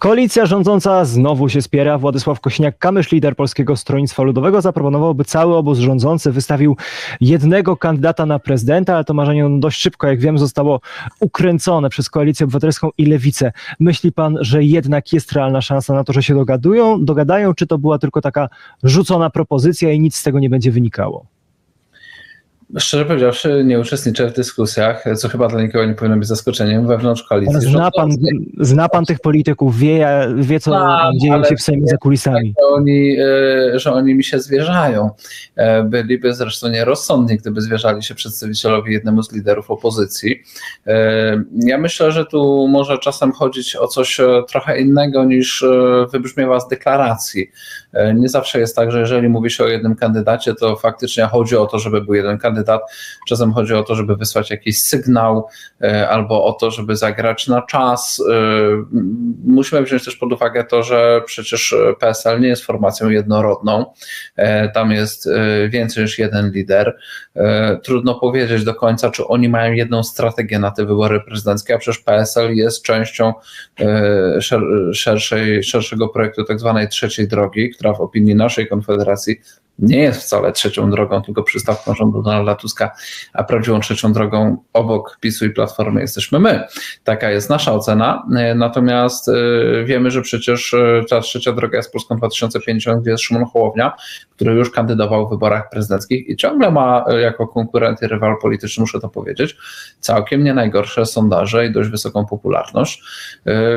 Koalicja rządząca znowu się spiera. Władysław Kośniak-Kamysz, lider Polskiego Stronnictwa Ludowego, zaproponował, by cały obóz rządzący wystawił jednego kandydata na prezydenta, ale to marzenie dość szybko, jak wiem, zostało ukręcone przez Koalicję Obywatelską i Lewicę. Myśli pan, że jednak jest realna szansa na to, że się dogadują, dogadają, czy to była tylko taka rzucona propozycja i nic z tego nie będzie wynikało? Szczerze powiedziawszy, nie uczestniczę w dyskusjach, co chyba dla nikogo nie powinno być zaskoczeniem wewnątrz koalicji. Zna pan, zna pan tych polityków, wie, wie co no, dzieje się w Sejmie za kulisami. Że oni, e, że oni mi się zwierzają. E, byliby zresztą nierozsądni, gdyby zwierzali się przedstawicielowi jednemu z liderów opozycji. E, ja myślę, że tu może czasem chodzić o coś trochę innego niż wybrzmiewa z deklaracji. Nie zawsze jest tak, że jeżeli mówi się o jednym kandydacie, to faktycznie chodzi o to, żeby był jeden kandydat kandydat. Czasem chodzi o to, żeby wysłać jakiś sygnał e, albo o to, żeby zagrać na czas. E, musimy wziąć też pod uwagę to, że przecież PSL nie jest formacją jednorodną. E, tam jest więcej niż jeden lider. Trudno powiedzieć do końca, czy oni mają jedną strategię na te wybory prezydenckie, a przecież PSL jest częścią szerszej, szerszego projektu tak zwanej trzeciej drogi, która w opinii naszej Konfederacji nie jest wcale trzecią drogą, tylko przystawką rządu Donalda Tuska, a prawdziwą trzecią drogą obok PiSu i Platformy jesteśmy my. Taka jest nasza ocena. Natomiast y, wiemy, że przecież y, ta trzecia droga jest Polską 2050, gdzie jest Szymon Hołownia, który już kandydował w wyborach prezydenckich i ciągle ma jako konkurent i rywal polityczny, muszę to powiedzieć, całkiem nie najgorsze sondaże i dość wysoką popularność,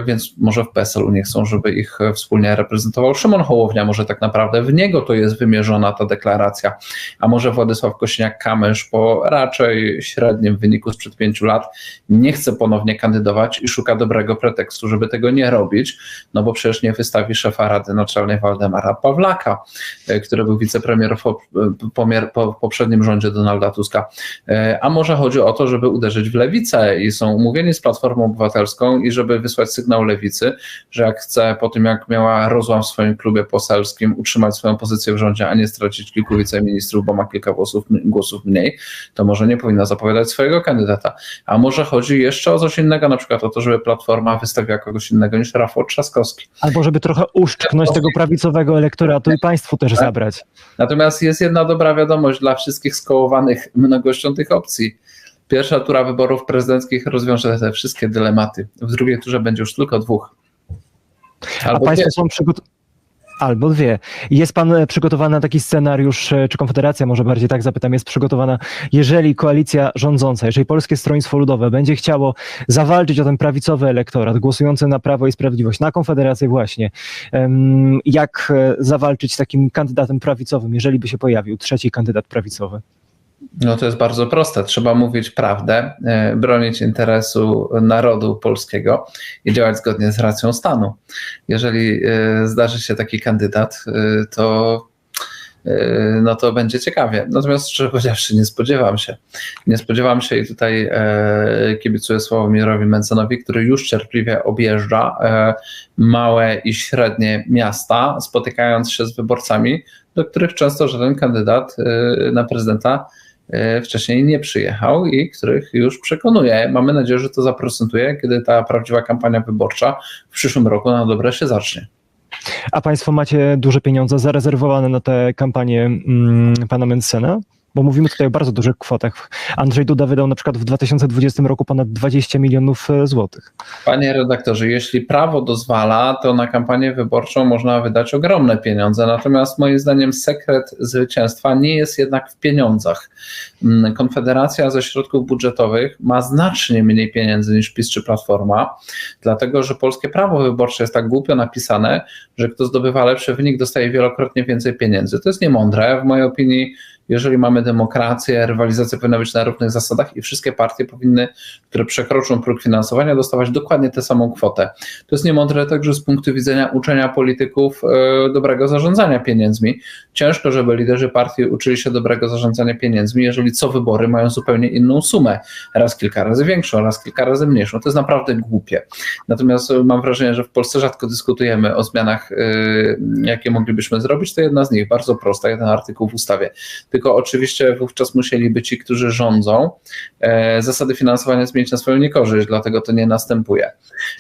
więc może w PSL-u nie chcą, żeby ich wspólnie reprezentował Szymon Hołownia, może tak naprawdę w niego to jest wymierzona ta deklaracja. A może Władysław Kośniak-Kamysz po raczej średnim wyniku sprzed pięciu lat nie chce ponownie kandydować i szuka dobrego pretekstu, żeby tego nie robić, no bo przecież nie wystawi szefa Rady Naczelnej Waldemara Pawlaka, e, który był wicepremierem po poprzednim rządzie Donalda Tuska. E, a może chodzi o to, żeby uderzyć w lewicę i są umówieni z Platformą Obywatelską i żeby wysłać sygnał lewicy, że jak chce po tym, jak miała rozłam w swoim klubie poselskim, utrzymać swoją pozycję w rządzie, a nie stracić kilku wiceministrów, bo ma kilka głosów, głosów mniej, to może nie powinna zapowiadać swojego kandydata. A może chodzi jeszcze o coś innego, na przykład o to, żeby Platforma wystawiła kogoś innego niż Rafał Trzaskowski. Albo żeby trochę uszczknąć tego prawicowego elektoratu i państwu też tak. zabrać. Natomiast jest jedna dobra wiadomość dla wszystkich skołowanych mnogością tych opcji. Pierwsza tura wyborów prezydenckich rozwiąże te wszystkie dylematy. W drugiej turze będzie już tylko dwóch. Albo A państwo są przygotowani Albo dwie. Jest pan e, przygotowany na taki scenariusz, e, czy Konfederacja, może bardziej tak zapytam, jest przygotowana, jeżeli koalicja rządząca, jeżeli Polskie Stronnictwo Ludowe będzie chciało zawalczyć o ten prawicowy elektorat, głosujący na Prawo i Sprawiedliwość, na Konfederację właśnie, jak e, zawalczyć z takim kandydatem prawicowym, jeżeli by się pojawił trzeci kandydat prawicowy? No to jest bardzo proste. Trzeba mówić prawdę, e, bronić interesu narodu polskiego i działać zgodnie z racją stanu. Jeżeli e, zdarzy się taki kandydat, e, to no to będzie ciekawie. Natomiast szczerze powiedziawszy, nie spodziewam się. Nie spodziewam się i tutaj kibicuję Sławomirowi Mencenowi, który już cierpliwie objeżdża małe i średnie miasta, spotykając się z wyborcami, do których często żaden kandydat na prezydenta E, wcześniej nie przyjechał i których już przekonuje. Mamy nadzieję, że to zaprocentuje, kiedy ta prawdziwa kampania wyborcza w przyszłym roku na dobre się zacznie. A Państwo macie duże pieniądze zarezerwowane na tę kampanię mm, pana Mencena? Bo mówimy tutaj o bardzo dużych kwotach. Andrzej Duda wydał na przykład w 2020 roku ponad 20 milionów e, złotych. Panie redaktorze, jeśli prawo dozwala, to na kampanię wyborczą można wydać ogromne pieniądze. Natomiast moim zdaniem sekret zwycięstwa nie jest jednak w pieniądzach. Mm, Konfederacja ze środków budżetowych ma znacznie mniej pieniędzy niż PiS czy Platforma, dlatego że polskie prawo wyborcze jest tak głupio napisane, że kto zdobywa lepszy wynik, dostaje wielokrotnie więcej pieniędzy. To jest niemądre. W mojej opinii jeżeli mamy demokrację, rywalizacja powinna być na równych zasadach i wszystkie partie powinny, które przekroczą próg finansowania, dostawać dokładnie tę samą kwotę. To jest niemądre także z punktu widzenia uczenia polityków e, dobrego zarządzania pieniędzmi. Ciężko, żeby liderzy partii uczyli się dobrego zarządzania pieniędzmi, jeżeli co wybory mają zupełnie inną sumę. Raz kilka razy większą, raz kilka razy mniejszą. To jest naprawdę głupie. Natomiast mam wrażenie, że w Polsce rzadko dyskutujemy o zmianach, y, jakie moglibyśmy zrobić. To jedna z nich, bardzo prosta, jeden artykuł w ustawie. Oczywiście wówczas musieliby ci, którzy rządzą, e, zasady finansowania zmienić na swoją niekorzyść, dlatego to nie następuje.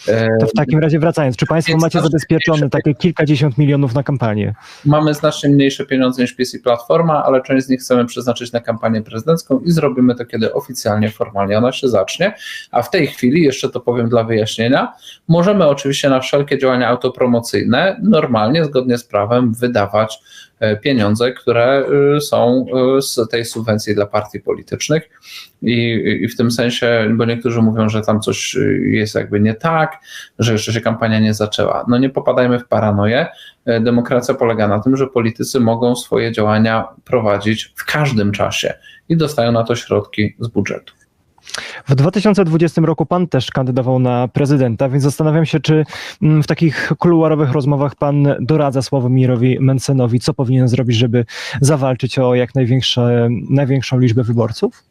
E, To w takim razie wracając, czy Państwo Więc macie zabezpieczone takie kilkadziesiąt milionów na kampanię? Mamy znacznie mniejsze pieniądze niż PiS i Platforma, ale część z nich chcemy przeznaczyć na kampanię prezydencką i zrobimy to, kiedy oficjalnie, formalnie ona się zacznie. A w tej chwili, jeszcze to powiem dla wyjaśnienia, możemy oczywiście na wszelkie działania autopromocyjne normalnie, zgodnie z prawem, wydawać e, pieniądze, które y, są z tej subwencji dla partii politycznych. I, I w tym sensie, bo niektórzy mówią, że tam coś jest jakby nie tak, że jeszcze się kampania nie zaczęła. No nie popadajmy w paranoję. E, Demokracja polega na tym, że politycy mogą swoje działania prowadzić w każdym czasie i dostają na to środki z budżetu. W 2020 roku pan też kandydował na prezydenta, więc zastanawiam się, czy mm, w takich kuluarowych rozmowach pan doradza Sławomirowi Mencenowi, co powinien zrobić, żeby zawalczyć o jak największe, największą liczbę wyborców?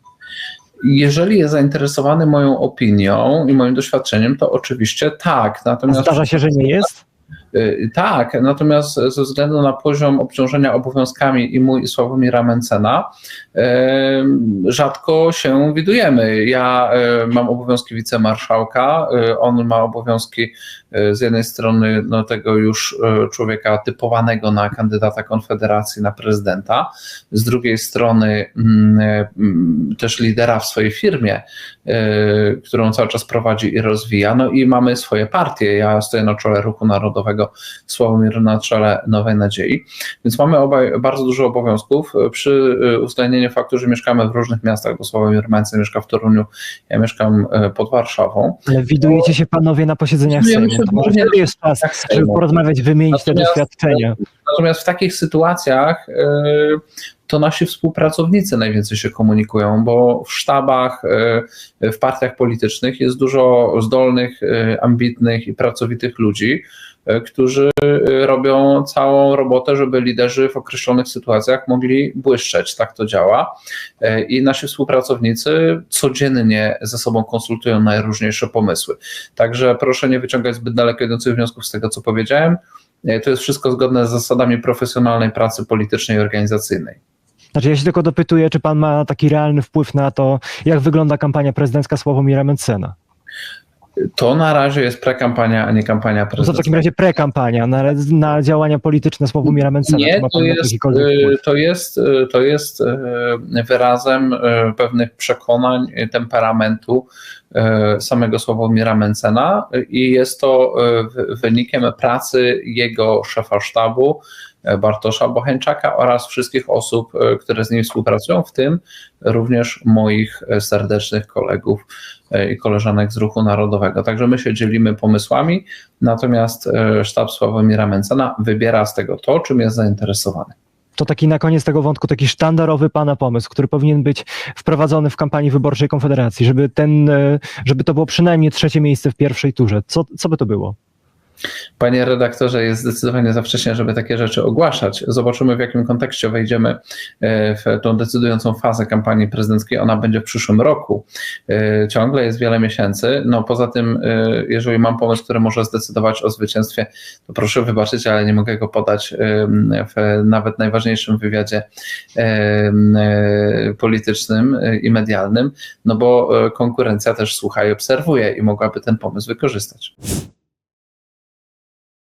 Jeżeli jest zainteresowany moją opinią i moim doświadczeniem, to oczywiście tak. Natomiast Zdarza się, że nie jest? Y, Tak, natomiast ze względu na poziom obciążenia obowiązkami i mój i Sławomira Mencena em, rzadko się widujemy. Ja e, mam obowiązki wicemarszałka, on ma obowiązki z jednej strony no, tego już człowieka typowanego na kandydata Konfederacji na prezydenta, z drugiej strony mm, mm, też lidera w swojej firmie, którą cały czas prowadzi i rozwija. No i mamy swoje partie. Ja stoję na czele Ruchu Narodowego, Sławomir na czele Nowej Nadziei. Więc mamy obaj bardzo dużo obowiązków. Przy e, uwzględnieniu faktu, że mieszkamy w różnych miastach, bo Sławomir Mencen mieszka w Toruniu, ja mieszkam e, pod Warszawą. Ale widujecie się panowie na posiedzeniach Sejmu. To może wtedy jest czas, żeby porozmawiać, wymienić te doświadczenia. Natomiast w takich sytuacjach e, to nasi współpracownicy najwięcej się komunikują, bo w sztabach, w partiach politycznych jest dużo zdolnych, ambitnych i pracowitych ludzi, którzy e, robią całą robotę, żeby liderzy w określonych sytuacjach mogli błyszczeć. Tak to działa. E, I nasi współpracownicy codziennie ze sobą konsultują najróżniejsze pomysły. Także proszę nie wyciągać zbyt daleko idących wniosków z tego, co powiedziałem. E, To jest wszystko zgodne z zasadami profesjonalnej pracy politycznej i organizacyjnej. Znaczy ja się tylko dopytuję, czy pan ma taki realny wpływ na to, jak wygląda kampania prezydencka Sławomira Mencena? To na razie jest prekampania, a nie kampania No to w prezydencka. takim razie prekampania na, na działania polityczne Sławomira Mencena. Nie, to jest, wpływ? to, jest, e, to jest e, wyrazem pewnych przekonań, temperamentu samego Sławomira Mencena i jest to wynikiem pracy jego szefa sztabu, Bartosza Bocheńczaka oraz wszystkich osób, które z nim współpracują, w tym również moich serdecznych kolegów i koleżanek z Ruchu Narodowego. Także my się dzielimy pomysłami, natomiast e, sztab Sławomira Mencena wybiera z tego to, czym jest zainteresowany. To taki na koniec tego wątku, taki sztandarowy pana pomysł, który powinien być wprowadzony w kampanii wyborczej Konfederacji, żeby ten, e, żeby to było przynajmniej trzecie miejsce w pierwszej turze. Co, co by to było? Panie redaktorze, jest zdecydowanie za wcześnie, żeby takie rzeczy ogłaszać. Zobaczymy, w jakim kontekście wejdziemy e, w tą decydującą fazę kampanii prezydenckiej. Ona będzie w przyszłym roku. E, Ciągle jest wiele miesięcy. No poza tym, e, jeżeli mam pomysł, który może zdecydować o zwycięstwie, to proszę wybaczyć, ale nie mogę go podać w nawet najważniejszym wywiadzie politycznym i medialnym, no bo konkurencja też słucha i obserwuje i mogłaby ten pomysł wykorzystać.